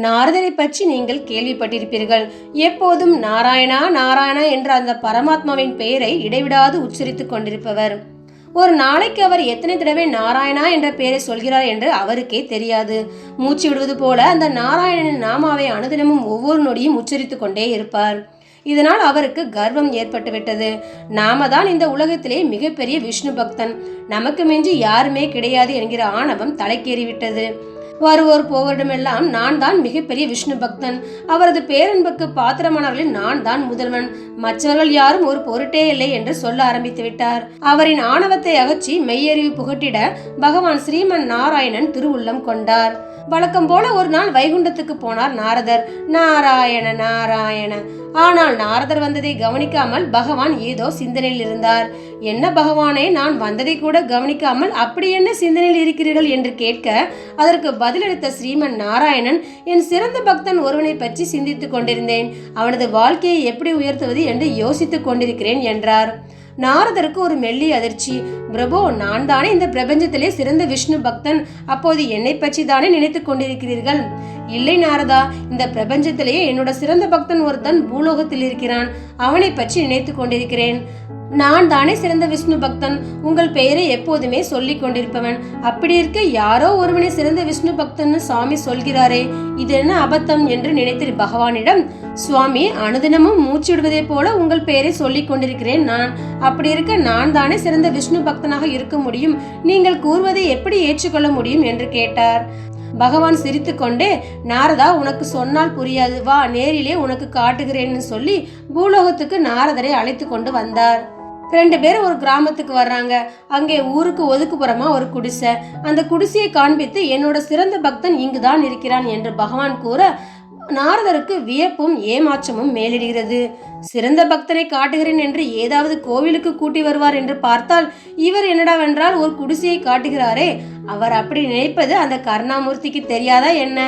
நாரதரை பற்றி நீங்கள் கேள்விப்பட்டிருப்பீர்கள். எப்போதும் நாராயணா நாராயணா என்ற அந்த பரமாத்மாவின் பெயரை இடைவிடாது உச்சரித்துக் கொண்டிருப்பவர். ஒரு நாளைக்கு அவர் எத்தனை தடவை நாராயணா என்ற பெயரை சொல்கிறார் என்று அவருக்கே தெரியாது. மூச்சு விடுவது போல அந்த நாராயணனின் நாமாவை அனுதினமும் ஒவ்வொரு நொடியும் உச்சரித்துக் கொண்டே இருப்பார். இதனால் அவருக்கு கர்வம் ஏற்பட்டுவிட்டது. நாம தான் இந்த உலகத்திலே மிகப்பெரிய விஷ்ணு பக்தன். நமக்கு மிஞ்சி யாருமே கிடையாது என்கிற ஆணவம் தலைக்கேறிவிட்டது. வருவோர் போவரிடமெல்லாம் நான் தான் மிகப்பெரிய விஷ்ணு பக்தன். அவரது பேரன்புக்கு பாத்திரமானவர்களில் நான் தான் முதல்வன். மற்றவர்கள் யாரும் ஒரு பொருட்டே இல்லை என்று சொல்ல ஆரம்பித்து விட்டார். அவரின் ஆணவத்தை அகற்றி மெய்யறிவு புகட்டிட பகவான் ஸ்ரீமன் நாராயணன் திருவுள்ளம் கொண்டார். வழக்கம் போல ஒரு நாள் வைகுண்டத்துக்கு போனார் நாரதர். நாராயண நாராயண. ஆனால் நாரதர் வந்ததை கவனிக்காமல் பகவான் ஏதோ சிந்தனையில் இருந்தார். என்ன பகவானே நான் வந்ததை கூட கவனிக்காமல் அப்படி என்ன சிந்தனையில் இருக்கிறீர்கள் என்று கேட்க அதற்கு பதிலளித்த ஸ்ரீமன் நாராயணன் என் சிறந்த பக்தன் ஒருவனை பற்றி சிந்தித்துக் கொண்டிருந்தேன். அவனது வாழ்க்கையை எப்படி உயர்த்துவது என்று யோசித்துக் கொண்டிருக்கிறேன் என்றார். நாரதருக்கு ஒரு மெல்லி அதிர்ச்சி. பிரபு நான் தானே இந்த பிரபஞ்சத்திலே சிறந்த விஷ்ணு பக்தன். அப்போது என்னை பற்றி தானே நினைத்துக் கொண்டிருக்கிறீர்கள்? இல்லை நாரதா இந்த பிரபஞ்சத்திலேயே என்னோட சிறந்த பக்தன் ஒருத்தன் பூலோகத்தில் இருக்கிறான் அவனை பற்றி நினைத்துக் கொண்டிருக்கிறேன். நான் தானே சிறந்த விஷ்ணு பக்தன். உங்கள் பெயரை எப்போதுமே சொல்லிக் கொண்டிருப்பவன். அப்படி இருக்க யாரோ ஒருவனை சிறந்த விஷ்ணு பக்தன் சுவாமி சொல்கிறாரே. இது என்ன அபத்தம் என்று நினைத்திரு பகவானிடம் சுவாமி அனுதினமும் மூச்சு விடுவதைப் போல உங்கள் பெயரை சொல்லிக் கொண்டிருக்கிறேன் நான். அப்படி இருக்க நான் தானே சிறந்த விஷ்ணு பக்தனாக இருக்க முடியும். நீங்கள் கூறுவதை எப்படி ஏற்றுக்கொள்ள முடியும்? என்று கேட்டார். பகவான் சிரித்துக்கொண்டே நாரதா உனக்கு சொன்னால் புரியாது. வா நேரிலே உனக்கு காட்டுகிறேன்னு சொல்லி பூலோகத்துக்கு நாரதரை அழைத்து கொண்டு வந்தார். ரெண்டு பேரும் ஒரு கிராமத்துக்கு வர்றாங்க. அங்கே ஊருக்கு ஒதுக்குப்புறமா ஒரு குடிசை. அந்த குடிசையை காண்பித்து என்னோட சிறந்த பக்தன் இங்குதான் இருக்கிறான் என்று பகவான் கூற நாரதருக்கு வியப்பும் ஏமாற்றமும் மேலிடுகிறது. சிறந்த பக்தனை காட்டுகிறேன் என்று ஏதாவது கோவிலுக்கு கூட்டி வருவார் என்று பார்த்தால் இவர் என்னடாவென்றால் ஒரு குடிசையை காட்டுகிறாரே. அவர் அப்படி நினைப்பது அந்த கருணாமூர்த்திக்கு தெரியாதா என்ன?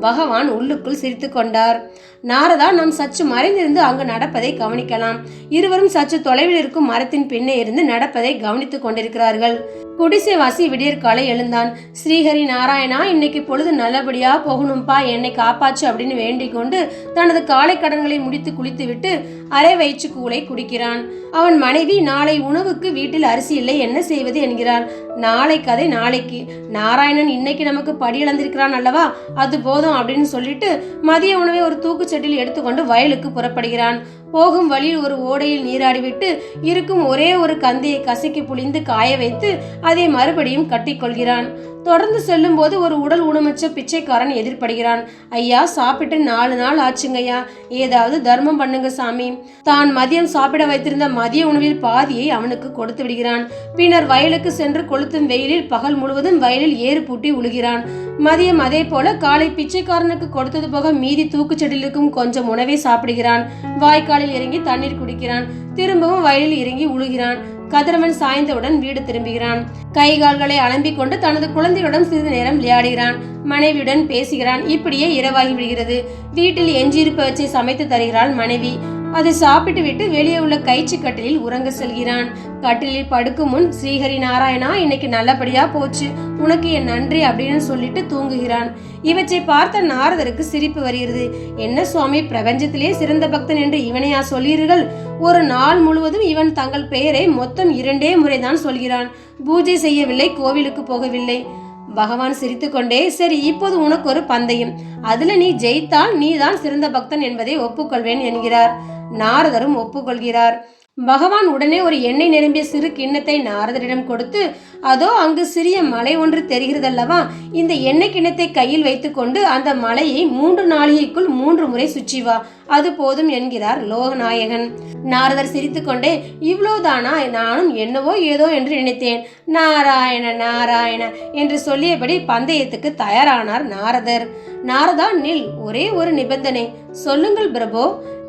பகவான் உள்ளுக்குள் சிரித்து கொண்டார். நாரதா நாம் சற்று மறைந்திருந்து அங்கு நடப்பதை கவனிக்கலாம். இருவரும் சற்று தொலைவில் இருக்கும் மரத்தின் பின்னே இருந்து நடப்பதை கவனித்துக் கொண்டிருக்கிறார்கள். குடிசைவாசி விடியற்காலை எழுந்தான். ஸ்ரீஹரி நாராயணா இன்னைக்கு பொழுது நல்லபடியா போகணும்பா. என்னை காப்பாச்சு அப்படின்னு வேண்டிக் கொண்டு தனது காலை கடன்களை முடித்து குளித்துவிட்டு அரை வயிற்று கூளை குடிக்கிறான். அவன் மனைவி நாளை உணவுக்கு வீட்டில் அரிசி இல்லை என்ன செய்வது? என்கிறாள். நாளை கதை நாளைக்கு. நாராயணன் இன்னைக்கு நமக்கு படி இழந்திருக்கிறான் அல்லவா? அது போதும் அப்படின்னு சொல்லிட்டு மதிய உணவை ஒரு தூக்குச்சட்டில் எடுத்துக்கொண்டு வயலுக்கு புறப்படுகிறான். போகும் வழியில் ஒரு ஓடையில் நீராடிவிட்டு இருக்கும் ஒரே ஒரு கந்தையை கசக்கி புளிந்து காய வைத்து அதை மறுபடியும் கட்டிக்கொள்கிறான். தொடர்ந்து செல்லும் போது ஒரு உடல் ஊனமற்ற பிச்சைக்காரன் எதிர்படுகிறான். ஐயா சாப்பிட்டு நாலு நாள் ஆச்சுங்கய்யா. ஏதாவது தர்மம் பண்ணுங்க சாமி. தான் மதியம் சாப்பிட வைத்திருந்த மதிய உணவில் பாதியை அவனுக்கு கொடுத்து விடுகிறான். பின்னர் வயலுக்கு சென்று கொளுத்தும் வெயிலில் பகல் முழுவதும் வயலில் ஏறு பூட்டி உழுகிறான். மதியம் அதே போல காலை பிச்சைக்காரனுக்கு கொடுத்தது போக மீதி தூக்குச்செடிலுக்கும் கொஞ்சம் உணவை சாப்பிடுகிறான். வாய்க்கால் வாய்க்காலில் இறங்கி தண்ணீர் குடிக்கிறான். திரும்பவும் வயலில் இறங்கி உழுகிறான். கதிரவன் சாய்ந்தவுடன் வீடு திரும்புகிறான். கை கால்களை அலம்பிக் கொண்டு தனது குழந்தையுடன் சிறிது நேரம் விளையாடுகிறான். மனைவியுடன் பேசுகிறான். இப்படியே இரவாகி விடுகிறது. வீட்டில் எஞ்சியிருப்பவற்றை சமைத்து தருகிறாள் மனைவி. அதை சாப்பிட்டு விட்டு வெளியே உள்ள கயிற்று கட்டிலில் உறங்க செல்கிறான். கட்டிலில் படுக்கும் முன் ஸ்ரீஹரி நாராயணா இன்னைக்கு நல்லபடியா போச்சு. உனக்கு என் நன்றி அப்படின்னு சொல்லிட்டு தூங்குகிறான். இவற்றை பார்த்த நாரதருக்கு சிரிப்பு வருகிறது. என்ன சுவாமி பிரபஞ்சத்திலே சிறந்த பக்தன் என்று இவனையா சொல்லீர்கள் ஒரு நாள் முழுவதும் இவன் தங்கள் பெயரை மொத்தம் இரண்டே முறைதான் சொல்கிறான். பூஜை செய்யவில்லை கோவிலுக்கு போகவில்லை. பகவான் சிரித்துக்கொண்டே சரி இப்போது உனக்கு ஒரு பந்தயம். அதுல நீ ஜெயித்தால் நீதான் சிறந்த பக்தன் என்பதை ஒப்புக்கொள்வேன் என்கிறார். நாரதரும் ஒப்புக்கொள்கிறார். பகவான் உடனே ஒரு எண்ணெய் நிரம்பிய சிறு கிண்ணத்தை நாரதரிடம் கொடுத்து அதோ அங்கு சிறிய மலை ஒன்று தெரிகிறதல்லவா? இந்த எண்ணெய் கிண்ணத்தை கையில் வைத்துக்கொண்டு அந்த மலையை மூன்று நாளிகைக்குள் மூன்று முறை சுற்றி வா. அது போதும் என்கிறார் லோகநாயகன். நாரதர் சிரித்துக்கொண்டே இவ்வளவுதானா நானும் என்னவோ ஏதோ என்று நினைத்தேன். நாராயண நாராயண என்று சொல்லியபடி பந்தயத்துக்கு தயாரானார் நாரதர். நாரதா நில். ஒரே ஒரு நிபந்தனை. சொல்லுங்கள் பிரபோ.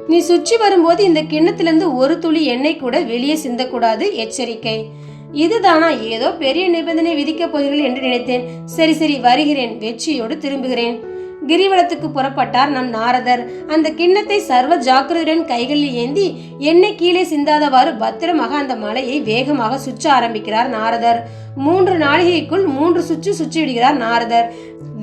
நீ சுற்றி வரும்போது இந்த கிண்ணத்திலிருந்து ஒரு துளி எண்ணெய் கூட வெளியே சிந்தக்கூடாது எச்சரிக்கை. இதுதானா? ஏதோ பெரிய நிபந்தனை விதிக்கப் போகிறீர்கள் என்று நினைத்தேன். சரி சரி வருகிறேன். வெற்றியோடு திரும்புகிறேன். கிரிவலத்துக்கு புறப்பட்டார் நம் நாரதர். அந்த கிண்ணத்தை சர்வ ஜாக்கிரதையுடன் கைகளில் ஏந்தி எண்ணெய் கீழே சிந்தாதவாறு பத்திரமாக அந்த மலையை வேகமாக சுற்ற ஆரம்பிக்கிறார் நாரதர். மூன்று நாளிகைக்குள் மூன்று சுற்று சுற்றி விடுகிறார் நாரதர்.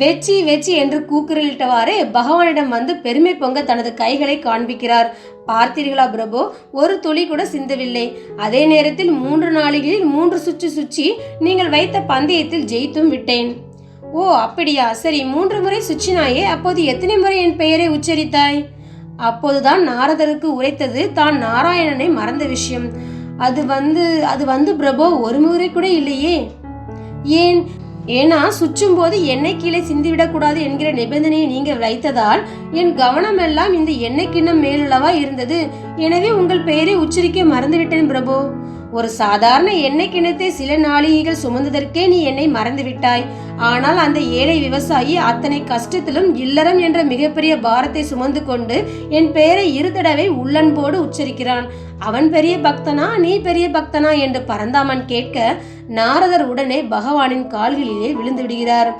வெச்சி வெச்சி என்று கூக்குரலிட்டவாறே பகவானிடம் வந்து பெருமை பொங்க தனது கைகளை காண்பிக்கிறார். பார்த்தீர்களா பிரபு ஒரு துளி கூட சிந்தவில்லை. அதே நேரத்தில் மூன்று நாளிகளில் மூன்று சுற்று சுற்றி நீங்கள் வைத்த பந்தயத்தில் ஜெயித்தும் விட்டேன். ஓ அப்படியா? சரி மூன்று முறை சுற்றினாயே அப்போது எத்தனை முறை என் பெயரை உச்சரித்தாய்? அப்போதுதான் நாரதருக்கு உரைத்தது தான் நாராயணனை மறந்த விஷயம். அது வந்து அது வந்து பிரபோ ஒரு முறை கூட இல்லையே. ஏன்? ஏன்னா சுற்றும் போது எண்ணெய் கீழே சிந்திவிடக்கூடாது என்கிற நிபந்தனையை நீங்கள் வைத்ததால் என் கவனம் எல்லாம் இந்த எண்ணெய் கிண்ணம் மேலுள்ளவா இருந்தது. எனவே உங்கள் பெயரை உச்சரிக்க மறந்துவிட்டேன் பிரபு. ஒரு சாதாரண எண்ணெய் கிணத்தை சில நாளிகைகள் சுமந்ததற்கே நீ என்னை மறந்து விட்டாய் ஆனால் அந்த ஏழை விவசாயி அத்தனை கஷ்டத்திலும் இல்லறம் என்ற மிகப்பெரிய பாரத்தை சுமந்து கொண்டு என் பெயரை இரு தடவை உள்ளன்போடு உச்சரிக்கிறான். அவன் பெரிய பக்தனா நீ பெரிய பக்தனா? என்று பரந்தாமன் கேட்க நாரதர் உடனே பகவானின் கால்களிலே விழுந்து விடுகிறார்.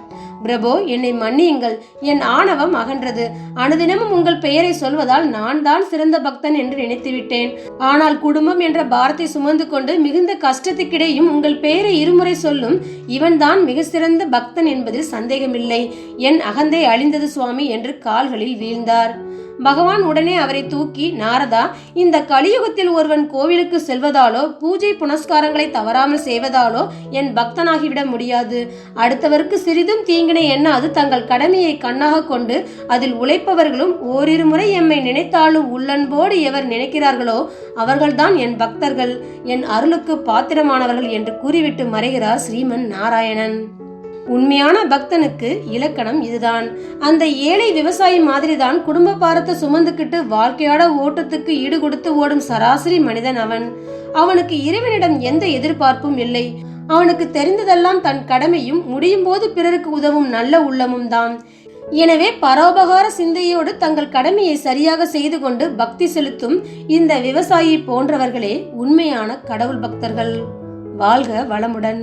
பிரபோ என்னை மன்னியுங்கள். என் ஆணவம் அகன்றது. அனுதினமும் உங்கள் பெயரை சொல்வதால் நான் தான் சிறந்த பக்தன் என்று நினைத்து விட்டேன். ஆனால் குடும்பம் என்ற பாரத்தை சுமந்து கொண்டு மிகுந்த கஷ்டத்துக்கிடையும் உங்கள் பெயரை இருமுறை சொல்லும் இவன்தான் மிக சிறந்த பக்தன் என்பதில் சந்தேகமில்லை. என் அகந்தை அழிந்தது சுவாமி என்று கால்களில் வீழ்ந்தார். பகவான் உடனே அவரை தூக்கி நாரதா இந்த கலியுகத்தில் ஒருவன் கோவிலுக்கு செல்வதாலோ பூஜை புனஸ்காரங்களை தவறாமல் செய்வதாலோ என் பக்தனாகிவிட முடியாது. அடுத்தவருக்கு சிறிதும் தீங்கினை எண்ணாது தங்கள் கடமையை கண்ணாக கொண்டு அதில் உழைப்பவர்களும் ஓரிரு முறை எம்மை நினைத்தாலும் உள்ளன்போடு எவர் நினைக்கிறார்களோ அவர்கள்தான் என் பக்தர்கள். என் அருளுக்கு பாத்திரமானவர்கள் என்று கூறிவிட்டு மறைகிறார் ஸ்ரீமன் நாராயணன். உண்மையான பக்தனுக்கு இலக்கணம் இதுதான். அந்த ஏழை விவசாயி மாதிரிதான் குடும்ப பாரத்தை சுமந்துக்கிட்டு வாழ்க்கையோட ஓட்டத்துக்கு ஈடு கொடுத்து ஓடும் சராசரி மனிதன் அவன். அவனுக்கு இறைவனிடம் எந்த எதிர்பார்ப்பும் இல்லை. அவனுக்கு தெரிந்ததெல்லாம் தன் கடமையும் முடியும் போது பிறருக்கு உதவும் நல்ல உள்ளமும் தான். எனவே பரோபகார சிந்தையோடு தங்கள் கடமையை சரியாக செய்து கொண்டு பக்தி செலுத்தும் இந்த விவசாயி போன்றவர்களே உண்மையான கடவுள் பக்தர்கள். வாழ்க வளமுடன்.